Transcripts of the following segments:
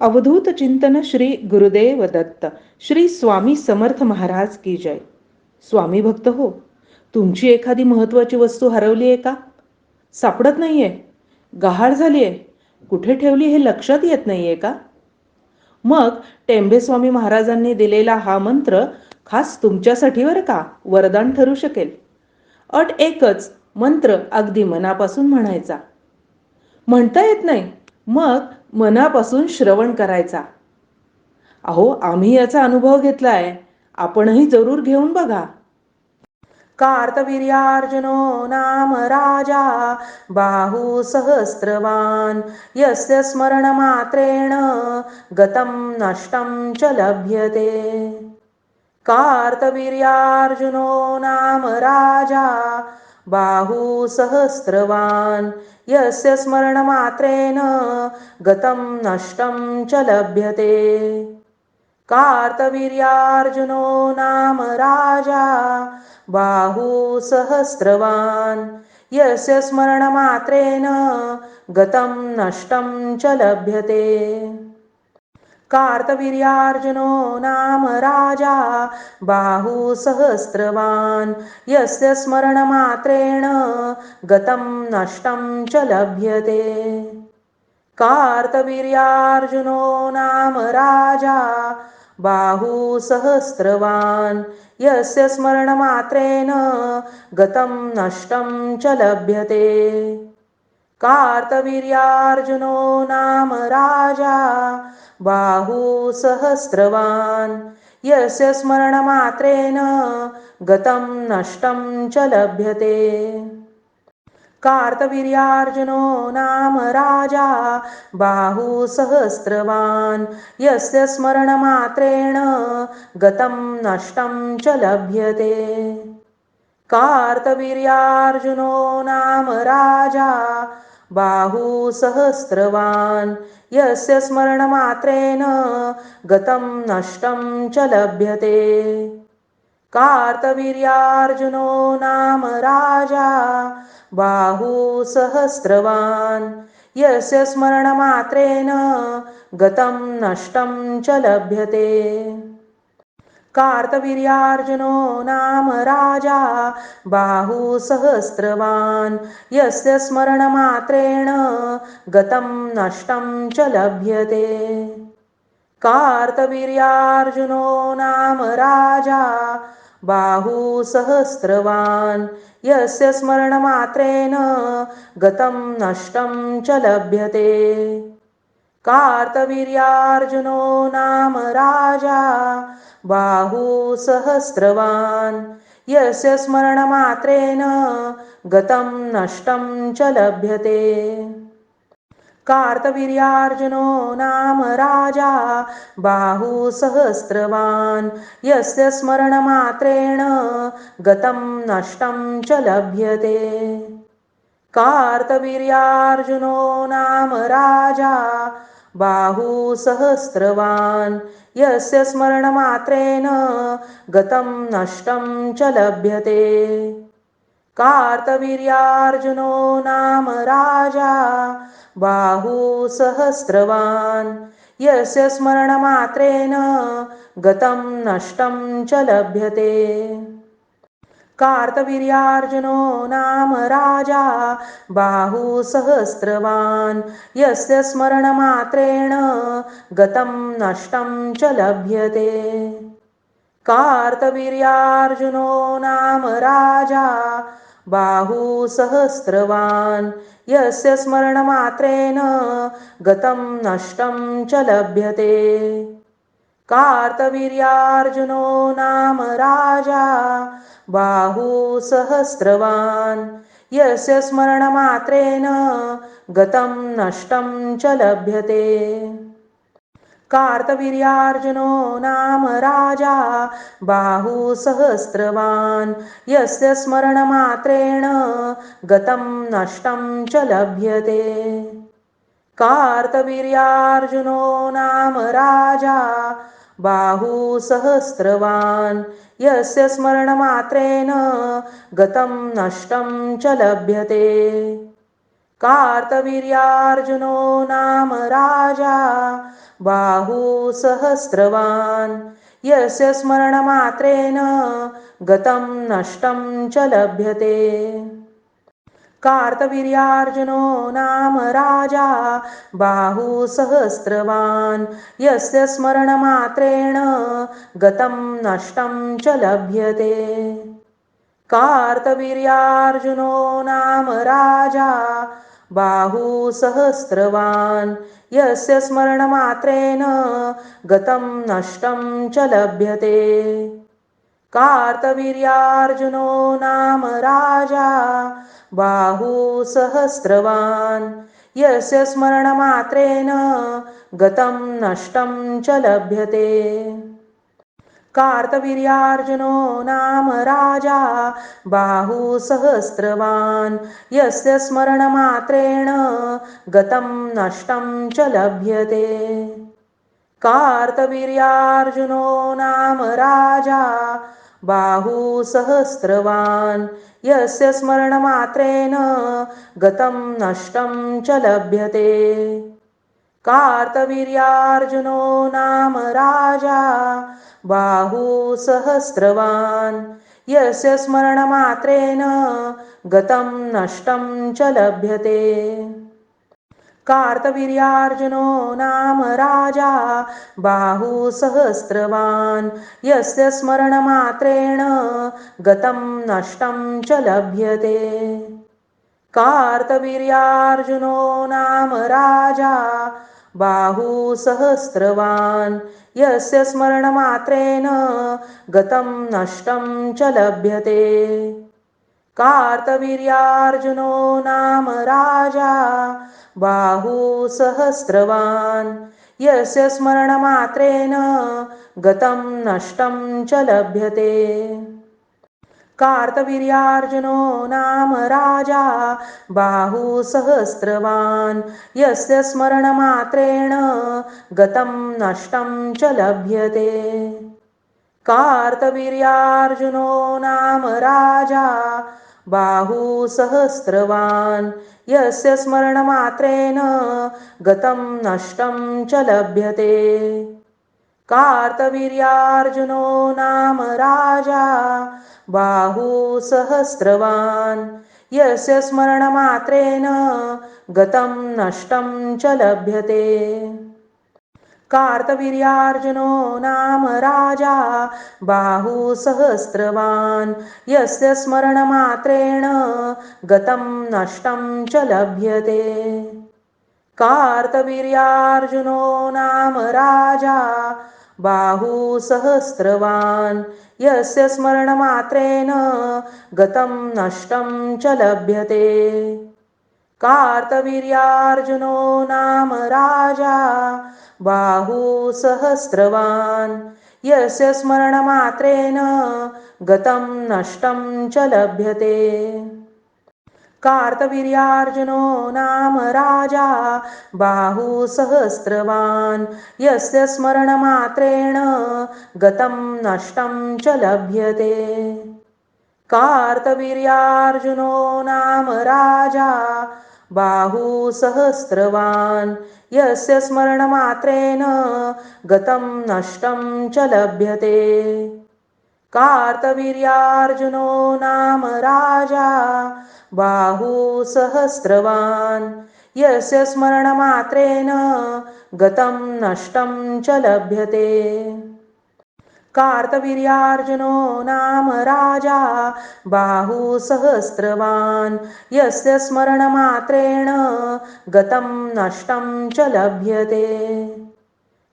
अवधूत चिंतन श्री गुरुदेव दत्त. श्री स्वामी समर्थ महाराज की जय. स्वामी भक्त हो तुमची एखादी महत्त्वाची वस्तू हरवली आहे का? सापडत नाही आहे गहाळ झाली आहे कुठे ठेवली हे लक्षात येत नाही आहे का? मग टेंबेस्वामी महाराजांनी दिलेला हा मंत्र खास तुमच्यासाठी बरं का वरदान ठरू शकेल? अट एकच मंत्र अगदी मनापासून म्हणायचा. म्हणता येत नाही. मग मनापासून श्रवण करायचा. अहो आम्ही याचा अनुभव घेतलाय. आपणही जरूर घेऊन बघा. कार्तवीर्यार्जुनो नाम राजा बाहू सहस्रवान यस्य स्मरणमात्रेण गतं नष्टं च लभ्यते. कार्तवीर्यार्जुनो नाम राजा बाहुसहस्रवान्। यस्य स्मरणमात्रेण गतं नष्टं च लभ्यते। कार्तवीर्यार्जुनो नाम राजा बाहू सहस्रवान् यस्य स्मरणमात्रेण गतं नष्टं च लभ्यते। कार्तवीर्यार्जुनो नाम राजा बाहू सहस्रवान्। यस्य स्मरणमात्रेण गतं नष्टं च लभ्यते। कार्तवीर्यार्जुनो नाम राजा बाहू सहस्रवान्। यस्य स्मरणमात्रेण गतं नष्टं च लभ्यते। कार्तवीर्यार्जुनो नाम राजा बाहू सहस्रवान्। यस्य स्मरणमात्रेण गतं नष्टं च लभ्यते। कार्तवीर्यार्जुनो नाम राजा बाहू सहस्रवान्। यस्य स्मरणमात्रेण गतं नष्टं च लभ्यते। कार्तवीर्यार्जुनो नाम राजा बाहू सहस्रवान् यस्य स्मरणमात्रेण गतं नष्टं च लभ्यते। कार्तवीर्यार्जुनो नाम राजा बाहू सहस्रवान् यस्य स्मरणमात्रेण गतं नष्टं च लभ्यते। कार्तवीर्यार्जुनो नाम राजा बाहू सहस्रवान् यस्य स्मरणमात्रेण गतं नष्टं च लभ्यते। कार्तवीर्यार्जुनो नाम राजा बाहू सहस्रवान् यस्य स्मरणमात्रेण गतं नष्टं च लभ्यते। कार्तवीर्यार्जुनो नाम राजा बाहू सहस्रवान्. यस्य स्मरणमात्रेण गतं नष्टं च लभ्यते. कार्तवीर्यार्जुनो नाम राजा बाहू सहस्रवान्. यस्य स्मरणमात्रेण गतं नष्टं च लभ्यते. कार्तवीर्यार्जुनो नाम राजा बाहू सहस्रवान् यस्य स्मरणमात्रेण गतं नष्टं च लभ्यते। कार्तवीर्यार्जुनो नाम राजा बाहू सहस्रवान् यस्य स्मरणमात्रेण गतं नष्टं च लभ्यते। कार्तवीर्यार्जुनो नाम राजा बाहू सहस्रवान्। यस्य स्मरणमात्रेण गतं नष्टं च लभ्यते। कार्तवीर्यार्जुनो नाम राजा बाहू सहस्रवान्। यस्य स्मरणमात्रेण गतं नष्टं च लभ्यते। कार्तवीर्यार्जुनो नाम राजा बाहू सहस्रवान्। यस्य स्मरणमात्रेण गतं नष्टं च लभ्यते। कार्तवीर्यार्जुनो नाम राजा बाहू सहस्रवान्। यस्य स्मरणमात्रेण गतं नष्टं च लभ्यते। कार्तवीर्यार्जुनो नाम राजा बाहू सहस्रवान् यस्य स्मरणमात्रेण गतं नष्टं च लभ्यते। कार्तवीर्यार्जुनो नाम राजा बाहू सहस्रवान् यस्य स्मरणमात्रेण गतं नष्टं च लभ्यते। कार्तवीर्यार्जुनो नाम राजा बाहुसहस्रवान् यस्य स्मरणमात्रेण गतं नष्टं च लभ्यते। कार्तवीर्यार्जुनो नाम राजा बाहुसहस्रवान् यस्य स्मरणमात्रेण गतं नष्टं च लभ्यते। कार्तवीर्यार्जुनो नाम राजा बाहुसहस्रवान् यस्य स्मरणमात्रेण गतं नष्टं च लभ्यते। कार्तवीर्यार्जुनो नाम राजा बाहू सहस्रवान्। यस्य स्मरणमात्रेण गतं नष्टं च लभ्यते। कार्तवीर्यार्जुनो नाम राजा बाहू सहस्रवान् यस्य स्मरणमात्रेण गतं नष्टं च लभ्यते। कार्तवीर्यार्जुनो नाम राजा बाहू सहस्रवान् यस्य स्मरणमात्रेण गतं नष्टं च लभ्यते। कार्तवीर्यार्जुनो नाम राजा बाहू सहस्रवान्। यस्य स्मरणमात्रेण गतं नष्टं च लभ्यते। कार्तवीर्यार्जुनो नाम राजा बाहू सहस्रवान्। यस्य स्मरणमात्रेण गतं नष्टं च लभ्यते। कार्तवीर्यार्जुनो नाम राजा बाहू सहस्रवान्। यस्य स्मरणमात्रेण गतं नष्टं च लभ्यते। कार्तवीर्यार्जुनो नाम राजा बाहू सहस्रवान्। यस्य स्मरणमात्रेण गतं नष्टं च लभ्यते। कार्तवीर्यार्जुनो नाम राजा बाहू सहस्रवान् यस्य स्मरणमात्रेण गतं नष्टं च लभ्यते। कार्तवीर्यार्जुनो नाम राजा बाहू सहस्रवान् यस्य स्मरणमात्रेण गतं नष्टं च लभ्यते। कार्तवीर्यार्जुनो नाम राजा बाहू सहस्रवान्। यस्य स्मरणमात्रेण गतं नष्टं च लभ्यते। कार्तवीर्यार्जुनो नाम राजा बाहू सहस्रवान्। यस्य स्मरणमात्रेण गतं नष्टं च लभ्यते। कार्तवीर्यार्जुनो नाम राजा बाहू सहस्रवान्। यस्य स्मरणमात्रेण गतं नष्टं च लभ्यते। कार्तवीर्यार्जुनो नाम राजा बाहू सहस्रवान्। यस्य स्मरणमात्रेण गतं नष्टं च लभ्यते। कार्तवीर्यार्जुनो नाम राजा बाहू सहस्रवान् यस्य स्मरणमात्रेण गतं नष्टं च लभ्यते। कार्तवीर्यार्जुनो नाम राजा बाहू सहस्रवान् यस्य स्मरणमात्रेण गतं नष्टं च लभ्यते। कार्तवीर्यार्जुनो नाम राजा बाहू सहस्रवान् यस्य स्मरणमात्रेण गतं नष्टं च लभ्यते।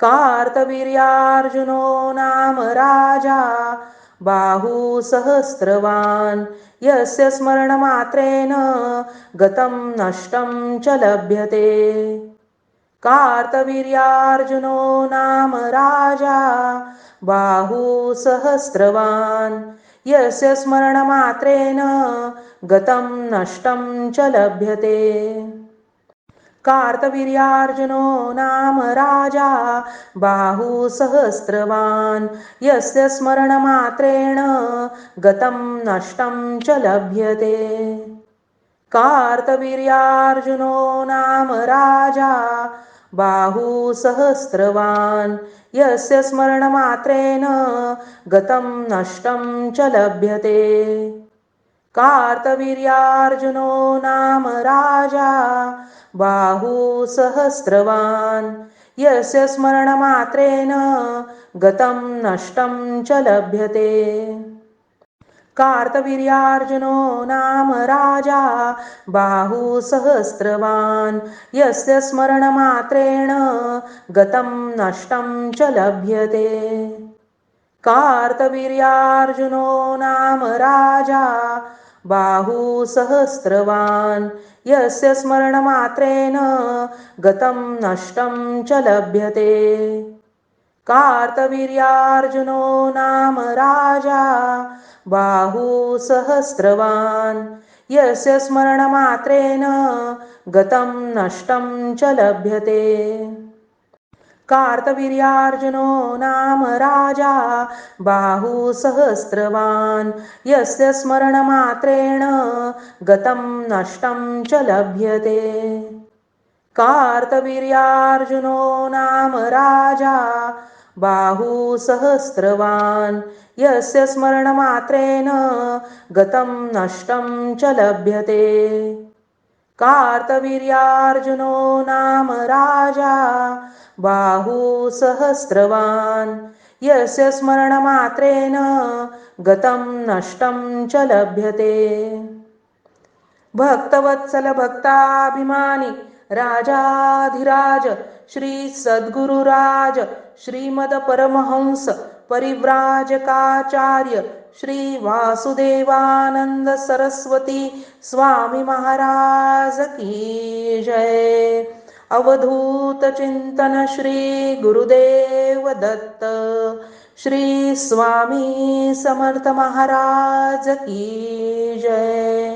कार्तवीर्यार्जुनो नाम राजा बाहू सहस्रवान् यस्य स्मरणमात्रेण गतं नष्टं च लभ्यते। कार्तवीर्यार्जुनो नाम राजा बाहू सहस्रवान्. यस्य स्मरणमात्रेण गतं नष्टं च लभ्यते. कार्तवीर्यार्जुनो नाम राजा बाहू सहस्रवान्. यस्य स्मरणमात्रेण गतं नष्टं च लभ्यते. कार्तवीर्यार्जुनो नाम राजा बाहू सहस्रवान् यस्य स्मरणमात्रेण गतं नष्टं च लभ्यते। कार्तवीर्यार्जुनो नाम राजा बाहू सहस्रवान् यस्य स्मरणमात्रेण गतं नष्टं च लभ्यते। कार्तवीर्यार्जुनो नाम राजा बाहू सहस्रवान्। यस्य स्मरणमात्रेण गतं नष्टं च लभ्यते। कार्तवीर्यार्जुनो नाम राजा बाहू सहस्रवान्। यस्य स्मरणमात्रेण गतं नष्टं च लभ्यते। कार्तवीर्यार्जुनो नाम राजा बाहू सहस्रवान् यस्य स्मरणमात्रेण गतं नष्टं च लभ्यते। कार्तवीर्यार्जुनो नाम राजा बाहू सहस्रवान् यस्य स्मरणमात्रेण गतं नष्टं च लभ्यते। कार्तवीर्यार्जुनो नाम राजा बाहू सहस्रवान् यस्य स्मरणमात्रेण गतं नष्टं च लभ्यते। कार्तवीर्यार्जुनो नाम राजा बाहू सहस्रवान् यस्य स्मरणमात्रेण गतं नष्टं च लभ्यते। भक्तवत्सलभक्ताभिमानी राजाधिराज श्री सद्गुरुराज श्रीमद परमहंस परिव्राजकाचार्य श्री वासुदेवानंद सरस्वती स्वामी महाराज की जय। अवधूत चिंतन श्री गुरुदेव दत्त श्री स्वामी समर्थ महाराज की जय।